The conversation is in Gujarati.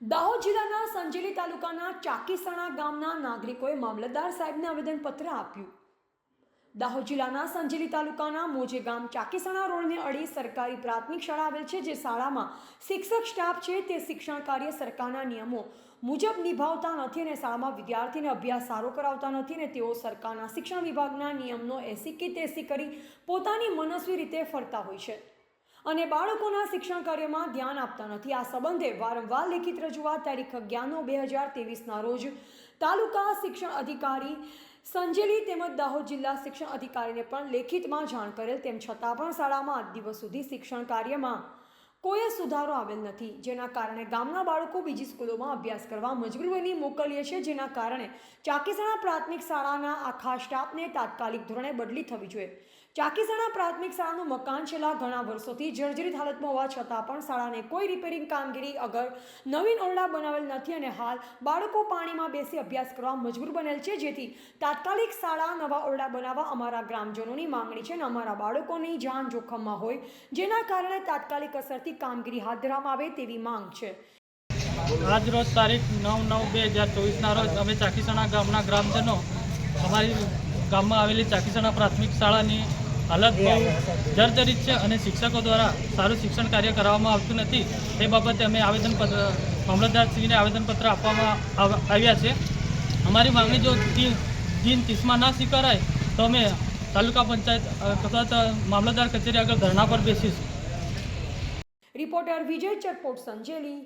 દાહોદ જિલ્લાના સંજેલી તાલુકાના ચાકીસણા ગામના નાગરિકોએ મામલતદાર સાહેબને આવેદનપત્ર આપ્યું. દાહોદ જિલ્લાના સંજેલી તાલુકાના મોજે ગામ ચાકીસણા રોડને અડી સરકારી પ્રાથમિક શાળા આવેલ છે, જે શાળામાં શિક્ષક સ્ટાફ છે, તે શિક્ષણ કાર્ય સરકારના નિયમો મુજબ નિભાવતા નથી અને શાળામાં વિદ્યાર્થીને અભ્યાસ સારો કરાવતા નથી અને તેઓ સરકારના શિક્ષણ વિભાગના નિયમનો એસી કે તેસી કરી પોતાની મનસ્વી રીતે ફરતા હોય છે. અને બાળકોના શિક્ષણ કાર્યમાં ધ્યાન આપતા નથી. આ સંબંધે વારંવાર લેખિત રજૂઆત તારીખ અગિયાર બે હજાર તેવીસના રોજ તાલુકા શિક્ષણ અધિકારી સંજેલી તેમજ દાહોદ જિલ્લા શિક્ષણ અધિકારીને પણ લેખિતમાં જાણ કરેલ, તેમ છતાં પણ શાળામાં દિવસ સુધી શિક્ષણ કાર્યમાં કોઈ સુધારો આવેલ નથી. જેના કારણે ગામના બાળકો બીજી સ્કૂલોમાં અભ્યાસ કરવા મજબૂર બની મોકલીએ છીએ જેના કારણે ચાકીસણા પ્રાથમિક શાળાના આખા સ્ટાફને તાત્કાલિક ધોરણે બદલી થવી જોઈએ. ચાકીસણા પ્રાથમિક શાળાનું મકાન છેલ્લા ઘણા વર્ષોથી જર્જરિત હાલતમાં હોવા છતાં પણ શાળાને કોઈ રિપેરિંગ કામગીરી અગર નવીન ઓરડા બનાવેલ નથી અને હાલ બાળકો પાણીમાં બેસી અભ્યાસ કરવા મજબૂર બનેલ છે. જેથી તાત્કાલિક શાળા નવા ઓરડા બનાવવા અમારા ગ્રામજનોની માંગણી છે અને અમારા બાળકોની જાન જોખમમાં હોય. જેના કારણે તાત્કાલિક અસરથી કામગીરી હાથ ધરવામાં આવે તેવી માંગ છે. આજ રોજ તારીખ નવ નવ બે હજાર ચોવીસના રોજ અમે ચાકીસણા ગામના ગ્રામજનો અમારી ગામમાં આવેલી ચાકીસણા પ્રાથમિક શાળાની હાલત બહુ જર્જરિત છે અને શિક્ષકો દ્વારા સારું શિક્ષણ કાર્ય કરવામાં આવતું નથી. તે બાબતે અમે આવેદનપત્ર, મામલતદારશ્રીને આવેદનપત્ર આપવામાં આવ્યા છે. અમારી માંગણી જો દિન ત્રીસમાં ના સ્વીકારાય તો અમે તાલુકા પંચાયત અથવા મામલતદાર કચેરી આગળ ધરણા પર બેસીશું. રિપોર્ટર વિજય ચરપોટ સંજેલી.